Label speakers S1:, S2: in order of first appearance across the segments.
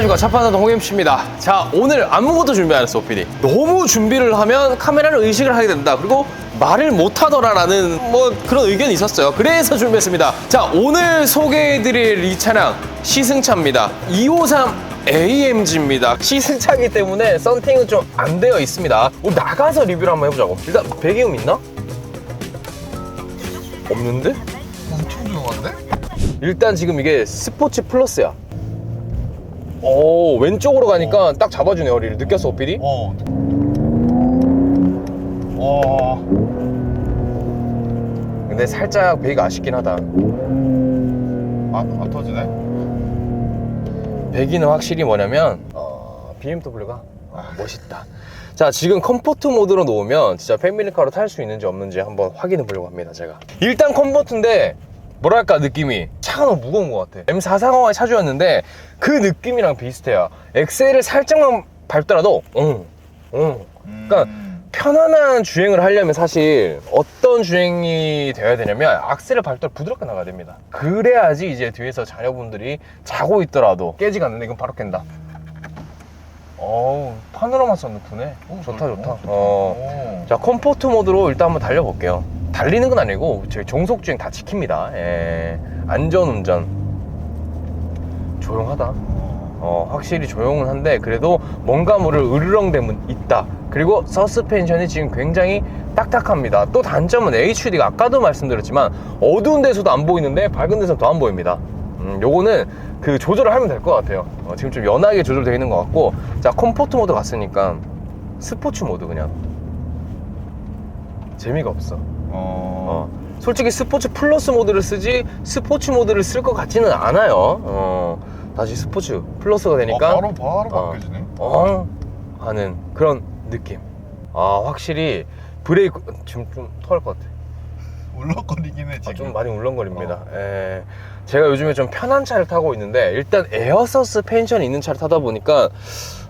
S1: 안녕하십니까 차파사도 홍임씨입니다. 자 오늘 아무것도 준비 안 했어 PD 너무 준비를 하면 카메라를 의식을 하게 된다. 그리고 말을 못하더라라는 뭐 그런 의견이 있었어요. 그래서 준비했습니다. 자 오늘 소개해드릴 이 차량 시승차입니다. 253 AMG입니다. 시승차이기 때문에 썬팅은 좀 안 되어 있습니다. 우리 나가서 리뷰를 한번 해보자고. 일단 배기음 있나? 없는데?
S2: 엄청 조용한데?
S1: 일단 지금 이게 스포츠 플러스야. 오 왼쪽으로 가니까 딱 잡아주네 허리를 느꼈어 오피디?
S2: 어. 와.
S1: 근데 살짝 배기가 아쉽긴 하다.
S2: 아, 안 터지네?
S1: 배기는 확실히 뭐냐면 어, BMW가 멋있다. 자 지금 컴포트 모드로 놓으면 진짜 패밀리카로 탈 수 있는지 없는지 한번 확인해 보려고 합니다 제가. 일단 컴포트인데 뭐랄까 느낌이 차가 너무 무거운 것 같아. M440의 차주였는데 그 느낌이랑 비슷해요. 엑셀을 살짝만 밟더라도 응, 응. 그러니까
S2: 음.
S1: 편안한 주행을 하려면 사실 어떤 주행이 되어야 되냐면 악셀을 밟더라 부드럽게 나가야 됩니다. 그래야지 이제 뒤에서 자녀분들이 자고 있더라도 깨지가 않는데 이건 바로 깬다. 어우 파노라마 썬루프네.
S2: 오,
S1: 좋다
S2: 넓-
S1: 좋다.
S2: 어.
S1: 자 컴포트 모드로 일단 한번 달려볼게요. 달리는 건 아니고 저희 종속 주행 다 지킵니다. 예. 안전 운전. 조용하다. 어, 확실히 조용은 한데 그래도 뭔가 모를 으르렁댐은 있다. 그리고 서스펜션이 지금 굉장히 딱딱합니다. 또 단점은 HUD가 아까도 말씀드렸지만 어두운 데서도 안 보이는데 밝은 데서 더 안 보입니다. 음, 요거는 그 조절을 하면 될 것 같아요. 어, 지금 좀 연하게 조절되어 있는 것 같고 자 컴포트 모드 갔으니까 스포츠 모드 그냥 재미가 없어.
S2: 어.
S1: 어, 솔직히 스포츠 플러스 모드를 쓰지 스포츠 모드를 쓸 것 같지는 않아요. 어, 다시 스포츠 플러스가 되니까
S2: 어, 바로 바로
S1: 어.
S2: 바뀌어지네.
S1: 어 하는 그런 느낌. 아 확실히 브레이크 지금 좀 토할 것 같아.
S2: 울렁거리긴 해
S1: 아,
S2: 지금.
S1: 좀 많이 울렁거립니다. 예. 제가 요즘에 좀 편한 차를 타고 있는데 일단 에어 서스 펜션이 있는 차를 타다 보니까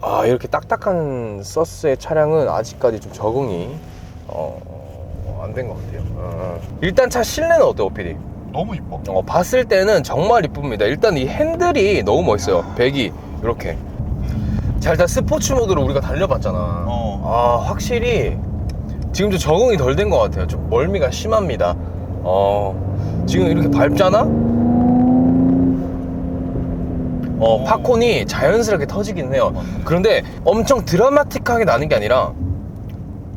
S1: 아 이렇게 딱딱한 서스의 차량은 아직까지 좀 적응이 어, 안 된 것 같아요. 어. 일단 차 실내는 어때요, 오피디?
S2: 너무 이뻐.
S1: 어, 봤을 때는 정말 이쁩니다. 일단 이 핸들이 너무 멋있어요. 배기 이렇게. 자 일단 스포츠 모드로 우리가 달려봤잖아.
S2: 어.
S1: 아 확실히 지금 좀 적응이 덜 된 것 같아요. 좀 멀미가 심합니다. 어 지금 이렇게 밟잖아. 어 팝콘이 자연스럽게 터지긴 해요. 그런데 엄청 드라마틱하게 나는 게 아니라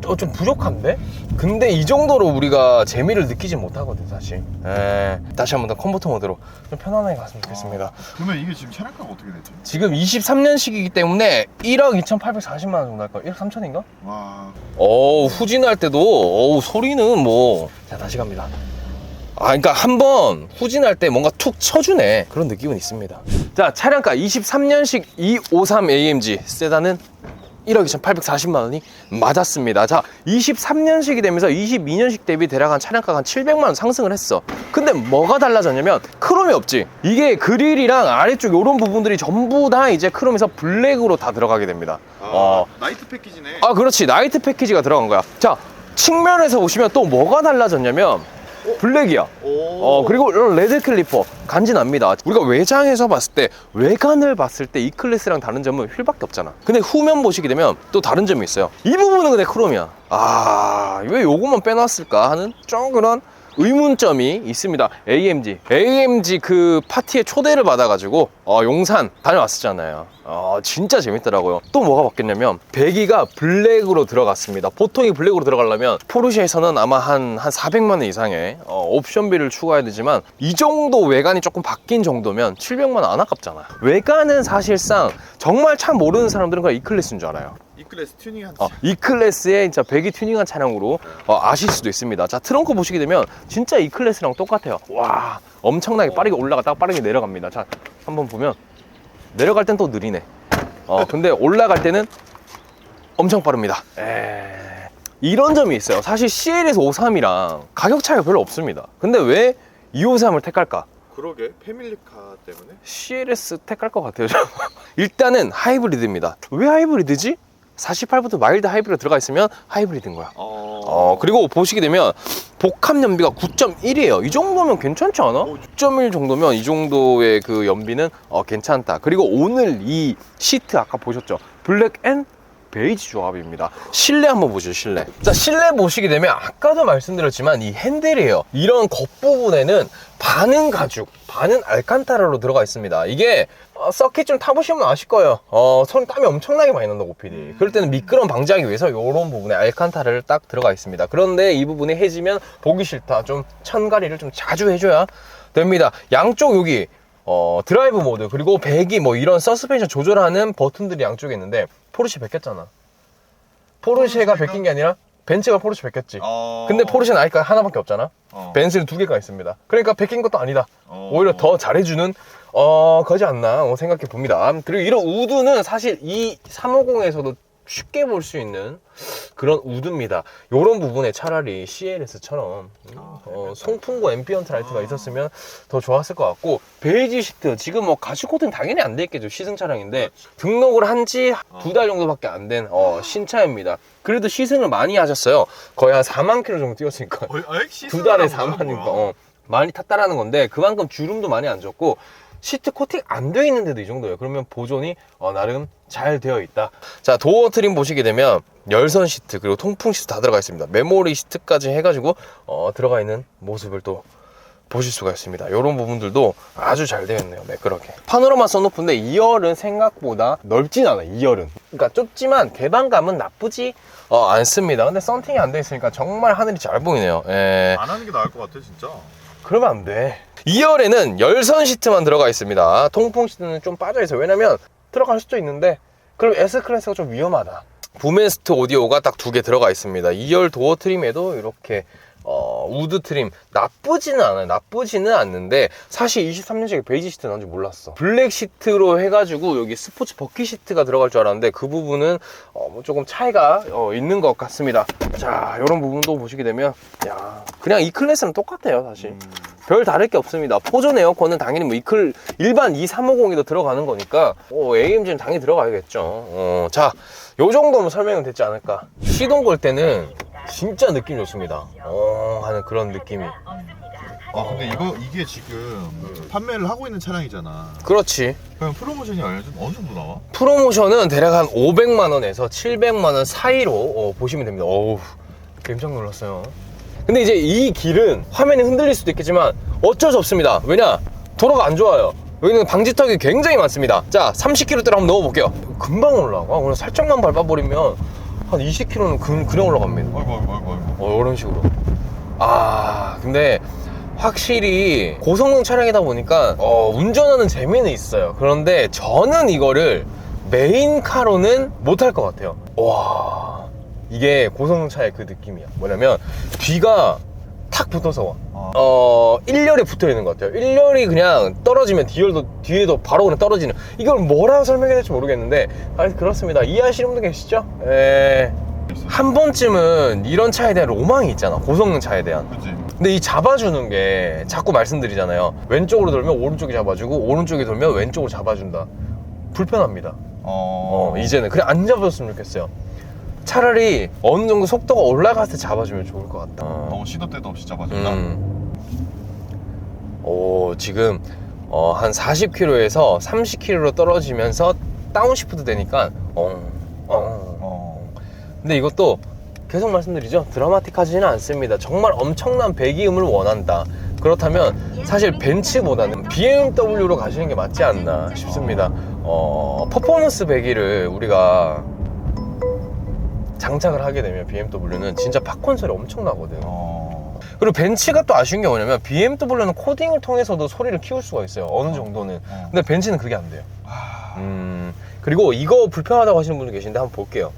S1: 어, 좀 부족한데? 근데 이 정도로 우리가 재미를 느끼지 못하거든 사실. 에, 다시 한번더 컴포트 모드로 좀 편안하게 갔으면 좋겠습니다.
S2: 그러면 이게 지금 차량가가 어떻게 되지?
S1: 지금 23년식이기 때문에 1억 2,840만 원 정도 할까? 1억 3천인가?
S2: 와.
S1: 어우 후진할 때도 어우 소리는 뭐 자 다시 갑니다 아 그러니까 한 번 후진할 때 뭔가 툭 쳐주네 그런 느낌은 있습니다 자 차량가 23년식 253 AMG 세단은 1억 2,840만 원이 맞았습니다. 자, 23년식이 되면서 22년식 대비 대략 한 차량가가 한 700만 원 상승을 했어. 근데 뭐가 달라졌냐면 크롬이 없지. 이게 그릴이랑 아래쪽 이런 부분들이 전부 다 이제 크롬에서 블랙으로 다 들어가게 됩니다. 어,
S2: 나이트 패키지네.
S1: 아 그렇지 나이트 패키지가 들어간 거야 자 측면에서 보시면 또 뭐가 달라졌냐면 블랙이야.
S2: 오.
S1: 어 그리고 이런 레드 클리퍼 간지납니다. 우리가 외장에서 봤을 때 외관을 봤을 때 이 클래스랑 다른 점은 휠밖에 없잖아. 근데 후면 보시게 되면 또 다른 점이 있어요. 이 부분은 근데 크롬이야. 아 왜 요것만 빼놨을까 하는 좀 그런 의문점이 있습니다. AMG. AMG 그 파티에 초대를 받아가지고, 어, 용산 다녀왔었잖아요. 어, 진짜 재밌더라고요. 또 뭐가 바뀌었냐면, 배기가 블랙으로 들어갔습니다. 보통 이 블랙으로 들어가려면, 포르쉐에서는 아마 한, 한 400만 원 이상의 어, 옵션비를 추가해야 되지만, 이 정도 외관이 조금 바뀐 정도면 700만 원 안 아깝잖아요. 외관은 사실상 정말 참 모르는 사람들은 그냥 E클래스인 줄 알아요.
S2: 이 클래스 튜닝한.
S1: 어, 이 클래스의 진짜 배기 튜닝한 차량으로 어, 아실 수도 있습니다. 자, 트렁크 보시게 되면 진짜 이 클래스랑 똑같아요. 와, 엄청나게 빠르게 올라갔다가 빠르게 내려갑니다. 자, 한번 보면 내려갈 땐 또 느리네. 어, 근데 올라갈 때는 엄청 빠릅니다. 에... 이런 점이 있어요. 사실 CL에서 53이랑 가격 차이가 별로 없습니다. 근데 왜 253을 택할까?
S2: 그러게 패밀리카 때문에.
S1: CLS 택할 것 같아요. 저. 일단은 하이브리드입니다. 왜 하이브리드지? 48부터 마일드 하이브리드 들어가 있으면 하이브리드인 거야.
S2: 어.
S1: 어, 그리고 보시게 되면 복합 연비가 9.1이에요. 이 정도면 괜찮지 않아?
S2: 어,
S1: 9.1 정도면 이 정도의 그 연비는 어, 괜찮다. 그리고 오늘 이 시트 아까 보셨죠? 블랙 앤 베이지 조합입니다. 실내 한번 보죠, 실내. 자, 실내 보시게 되면 아까도 말씀드렸지만 이 핸들이에요. 이런 겉부분에는 반은 가죽, 반은 알칸타라로 들어가 있습니다. 이게 어, 서킷 좀 타보시면 아실 거예요. 어, 손 땀이 엄청나게 많이 난다고, PD. 그럴 때는 미끄럼 방지하기 위해서 이런 부분에 알칸타라를 딱 들어가 있습니다. 그런데 이 부분이 해지면 보기 싫다. 좀 천가리를 좀 자주 해줘야 됩니다. 양쪽 여기 어, 드라이브 모드 그리고 배기 뭐 이런 서스펜션 조절하는 버튼들이 양쪽에 있는데 포르쉐 베꼈잖아. 포르쉐가? 베낀 게 아니라 벤츠가 포르쉐 베꼈지.
S2: 어.
S1: 근데 포르쉐는 아직까지 하나밖에 없잖아.
S2: 어.
S1: 벤츠는 두 개가 있습니다. 그러니까 베낀 것도 아니다.
S2: 어.
S1: 오히려 더 잘해주는 어 거지 않나 어, 생각해 봅니다. 그리고 이런 우드는 사실 이 350에서도 쉽게 볼 수 있는 그런 우드입니다. 이런 부분에 차라리 CLS처럼
S2: 아,
S1: 어, 송풍구 앰비언트 라이트가 있었으면 더 좋았을 것 같고 베이지 시트 지금 뭐 가죽 코팅 당연히 안 돼 있겠죠 시승 차량인데 등록을 한 지 두 달 정도밖에 안된 어, 신차입니다. 그래도 시승을 많이 하셨어요. 거의 한 4만 킬로 정도 뛰었으니까 두 달에
S2: 하는 거야,
S1: 4만이니까
S2: 뭐야?
S1: 어, 많이 탔다라는 건데 그만큼 주름도 많이 안 졌고 시트 코팅 안 되어 있는데도 이 정도예요. 그러면 보존이 어, 나름 잘 되어 있다. 자 도어 트림 보시게 되면 열선 시트 그리고 통풍 시트 다 들어가 있습니다. 메모리 시트까지 해가지고 어, 들어가 있는 모습을 또 보실 수가 있습니다. 이런 부분들도 아주 잘 되어 있네요. 매끄럽게. 파노라마 선루프인데 2열은 생각보다 넓진 않아. 2열은. 그러니까 좁지만 개방감은 나쁘지 어, 않습니다. 근데 썬팅이 안돼 있으니까 정말 하늘이 잘 보이네요. 예.
S2: 안 하는 게 나을 것 같아 진짜.
S1: 그러면 안 돼. 2열에는 열선 시트만 들어가 있습니다. 통풍 시트는 좀 빠져 있어요. 왜냐면 들어갈 수도 있는데 그럼 S 클래스가 좀 위험하다. 부메스트 오디오가 딱 두 개 들어가 있습니다. 2열 도어 트림에도 이렇게 어, 우드 트림 나쁘지는 않아요. 나쁘지는 않는데 사실 23년식에 베이지 시트 나온 줄 몰랐어. 블랙 시트로 해가지고 여기 스포츠 버킷 시트가 들어갈 줄 알았는데 그 부분은 어, 뭐 조금 차이가 어, 있는 것 같습니다. 자, 이런 부분도 보시게 되면 야 그냥 이 클래스는 똑같아요, 사실.
S2: 음.
S1: 별 다를 게 없습니다. 포존 에어컨은 당연히 뭐 이클 일반 2350에도 들어가는 거니까 어, AMG는 당연히 들어가야겠죠. 어, 자, 요 정도면 설명은 됐지 않을까. 시동 걸 때는 진짜 느낌 좋습니다. 어, 하는 그런 느낌이.
S2: 아 근데 이거 이게 지금 판매를 하고 있는 차량이잖아.
S1: 그렇지.
S2: 그럼 프로모션이 어느 정도, 어느 정도 나와?
S1: 프로모션은 대략 한 500만 원에서 700만 원 사이로 어, 보시면 됩니다. 어우, 깜짝 놀랐어요. 근데 이제 이 길은 화면이 흔들릴 수도 있겠지만 어쩔 수 없습니다. 왜냐? 도로가 안 좋아요. 여기는 방지턱이 굉장히 많습니다. 자, 30km대로 한번 넣어볼게요. 금방 올라가. 오늘 살짝만 밟아버리면 한 20km는 그, 그냥 올라갑니다.
S2: 아이고 아이고 아이고 아이고.
S1: 어, 이런 식으로. 아, 근데 확실히 고성능 차량이다 보니까 어, 운전하는 재미는 있어요. 그런데 저는 이거를 메인카로는 못할 것 같아요. 와, 이게 고성능 차의 그 느낌이야. 뭐냐면 뒤가 탁 붙어서 와.
S2: 아.
S1: 어, 1열에 붙어 있는 것 같아요. 1열이 그냥 떨어지면 뒤열도, 뒤에도 바로 그냥 떨어지는. 이걸 뭐라고 설명해야 될지 모르겠는데, 아, 그렇습니다. 이해하시는 분들 계시죠? 에, 한 번쯤은 이런 차에 대한 로망이 있잖아. 고성능 차에 대한.
S2: 그지.
S1: 근데 이 잡아주는 게 자꾸 말씀드리잖아요. 왼쪽으로 돌면 오른쪽이 잡아주고, 오른쪽이 돌면 왼쪽으로 잡아준다. 불편합니다.
S2: 어.
S1: 어, 이제는. 그래, 안 잡아줬으면 좋겠어요. 차라리 어느 정도 속도가 올라갔을 때 잡아주면 좋을 것 같다.
S2: 너무 시도 때도 없이 잡아준다.
S1: 음. 오, 지금 어, 한 40km에서 30km로 떨어지면서 다운시프트 되니까 어, 어.
S2: 어.
S1: 근데 이것도 계속 말씀드리죠. 드라마틱하지는 않습니다. 정말 엄청난 배기음을 원한다. 그렇다면 사실 벤츠보다는 BMW로 가시는 게 맞지 않나 싶습니다. 어, 퍼포먼스 배기를 우리가 장착을 하게 되면 BMW는 진짜 팝콘 소리 엄청 나거든.
S2: 어.
S1: 그리고 벤츠가 또 아쉬운 게 뭐냐면 BMW는 코딩을 통해서도 소리를 키울 수가 있어요. 어느 정도는.
S2: 어.
S1: 근데 벤츠는 그게 안 돼요.
S2: 아.
S1: 음, 그리고 이거 불편하다고 하시는 분들 계신데 한번 볼게요.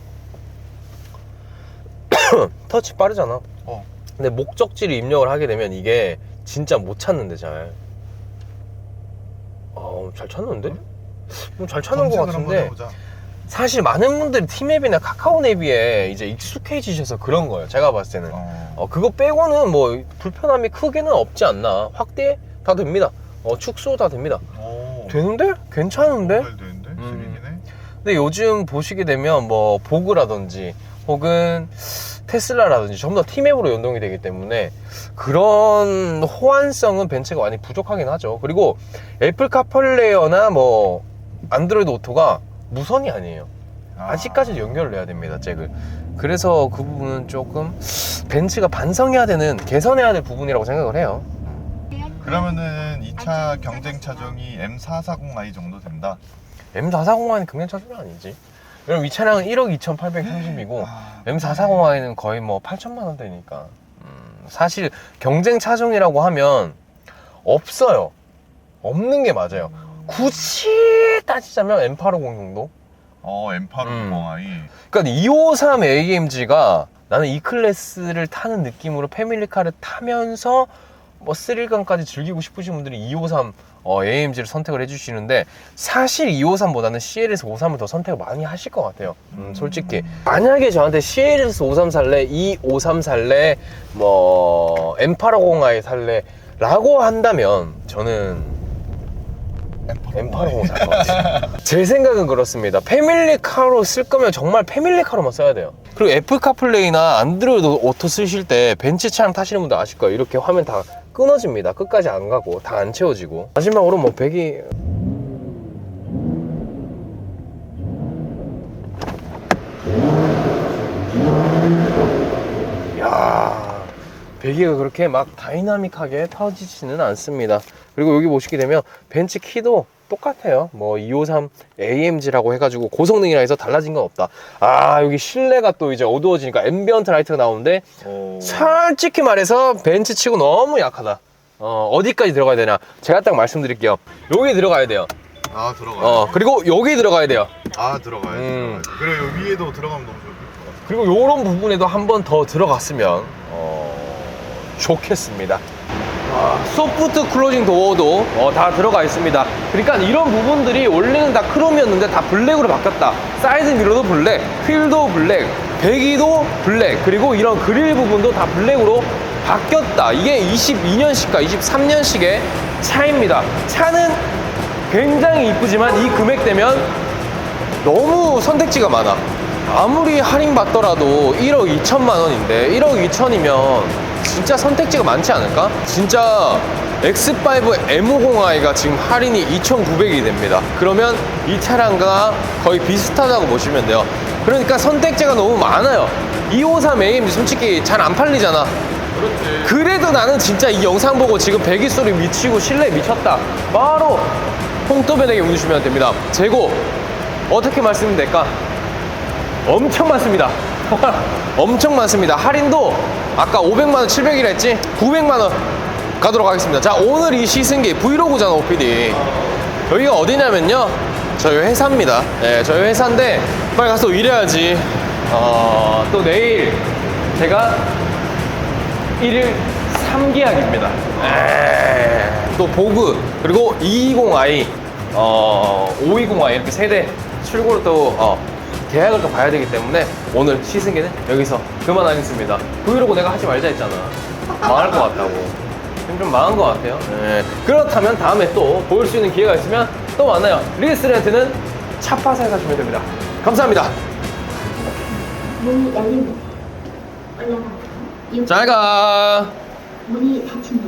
S1: 터치 빠르잖아.
S2: 어.
S1: 근데 목적지를 입력을 하게 되면 이게 진짜 못 찾는데 잘. 어, 잘 찾는데? 음, 잘 찾는 것 같은데. 사실 많은 분들이 티맵이나 카카오 앱에 이제 익숙해지셔서 그런 거예요. 제가 봤을 때는.
S2: 어.
S1: 어, 그거 빼고는 뭐 불편함이 크게는 없지 않나. 확대 다 됩니다. 어, 축소 다 됩니다.
S2: 오.
S1: 되는데? 괜찮은데?
S2: 잘 되는데?
S1: 음.
S2: 3D네?
S1: 근데 요즘 보시게 되면 뭐 보그라든지 혹은 테슬라라든지 전부 다 티맵으로 연동이 되기 때문에 그런 호환성은 벤츠가 많이 부족하긴 하죠. 그리고 애플 카플레이어나 뭐 안드로이드 오토가 무선이 아니에요. 아직까지 연결을 해야 됩니다, 잭을. 그래서 그 부분은 조금 벤츠가 반성해야 되는, 개선해야 될 부분이라고 생각을 해요.
S2: 그러면은 이차 경쟁 차종이 M440i 정도 된다.
S1: M440i는 경량 차종이 아니지. 왜냐면 이 차량은 1억 2,830이고,
S2: 아,
S1: M440i는 거의 뭐 8천만 원대니까. 음, 사실 경쟁 차종이라고 하면 없어요. 없는 게 맞아요. 굳이 따지자면 M850 정도?
S2: 어 M850i.
S1: 그러니까 253 AMG가 나는 이 클래스를 타는 느낌으로 패밀리카를 타면서 뭐 스릴감까지 즐기고 싶으신 분들이 253 어, AMG를 선택을 해주시는데 사실 253보다는 CLS 53을 더 선택을 많이 하실 것 같아요. 음, 솔직히 만약에 저한테 CLS 53 살래, 253 살래, 뭐 M850i 살래라고 한다면 저는 M850 살것 같아요. 제 생각은 그렇습니다. 패밀리카로 쓸 거면 정말 패밀리카로만 써야 돼요. 그리고 애플 카플레이나 안드로이드 오토 쓰실 때 벤츠 차량 타시는 분들 아실 거예요. 이렇게 화면 다 끊어집니다. 끝까지 안 가고 다 안 채워지고. 마지막으로 뭐 배기 야 배기가 그렇게 막 다이나믹하게 터지지는 않습니다. 그리고 여기 보시게 되면 벤츠 키도 똑같아요. 뭐 253 AMG라고 해가지고 고성능이라 해서 달라진 건 없다. 아 여기 실내가 또 이제 어두워지니까 앰비언트 라이트가 나오는데
S2: 오.
S1: 솔직히 말해서 벤츠 치고 너무 약하다. 어 어디까지 들어가야 되나? 제가 딱 말씀드릴게요. 여기 들어가야 돼요.
S2: 아 들어가.
S1: 어 그리고 여기 들어가야 돼요.
S2: 아 들어가야지.
S1: 음.
S2: 그래 요 위에도 들어가면 너무 좋을 것 같아.
S1: 그리고 이런 부분에도 한 번 더 들어갔으면 어, 좋겠습니다. 아, 소프트 클로징 도어도 어, 다 들어가 있습니다. 그러니까 이런 부분들이 원래는 다 크롬이었는데 다 블랙으로 바뀌었다. 사이드 미러도 블랙, 휠도 블랙, 배기도 블랙, 그리고 이런 그릴 부분도 다 블랙으로 바뀌었다. 이게 22년식과 23년식의 차입니다. 차는 굉장히 이쁘지만 이 금액대면 너무 선택지가 많아. 아무리 할인 받더라도 1억 2천만 원인데 1억 2천이면 진짜 선택지가 많지 않을까? 진짜 X5 M50i가 지금 할인이 2,900이 됩니다. 그러면 이 차량과 거의 비슷하다고 보시면 돼요. 그러니까 선택지가 너무 많아요. 253 AMG 솔직히 잘 안 팔리잖아.
S2: 그렇지.
S1: 그래도 나는 진짜 이 영상 보고 지금 배기 소리 미치고 실내 미쳤다. 바로 홍토벤에게 문주시면 됩니다. 재고 어떻게 말씀드리면 될까? 엄청 많습니다. 엄청 많습니다. 할인도 아까 500만 원, 700이라 했지? 900만 원 가도록 하겠습니다. 자, 오늘 이 시승기 브이로그잖아, OPD. 여기가 어디냐면요. 저희 회사입니다. 네, 저희 회사인데 빨리 가서 일해야지. 어, 또 내일 제가 1일 3계약입니다. 또 보그 그리고 220i, 어, 520i 이렇게 세대 출고를 또 어, 계약을 또 봐야 되기 때문에 오늘 시승기는 여기서 그만하겠습니다. 브이로그 내가 하지 말자 했잖아. 망할 것 같다고. 좀 망한 것 같아요. 네. 그렇다면 다음에 또 볼 수 있는 기회가 있으면 또 만나요. 리스렌트는 차파살 가시면 됩니다. 감사합니다.
S3: 문이 열립니다. 올라갑니다.
S1: 잘 가.
S3: 문이 닫힙니다.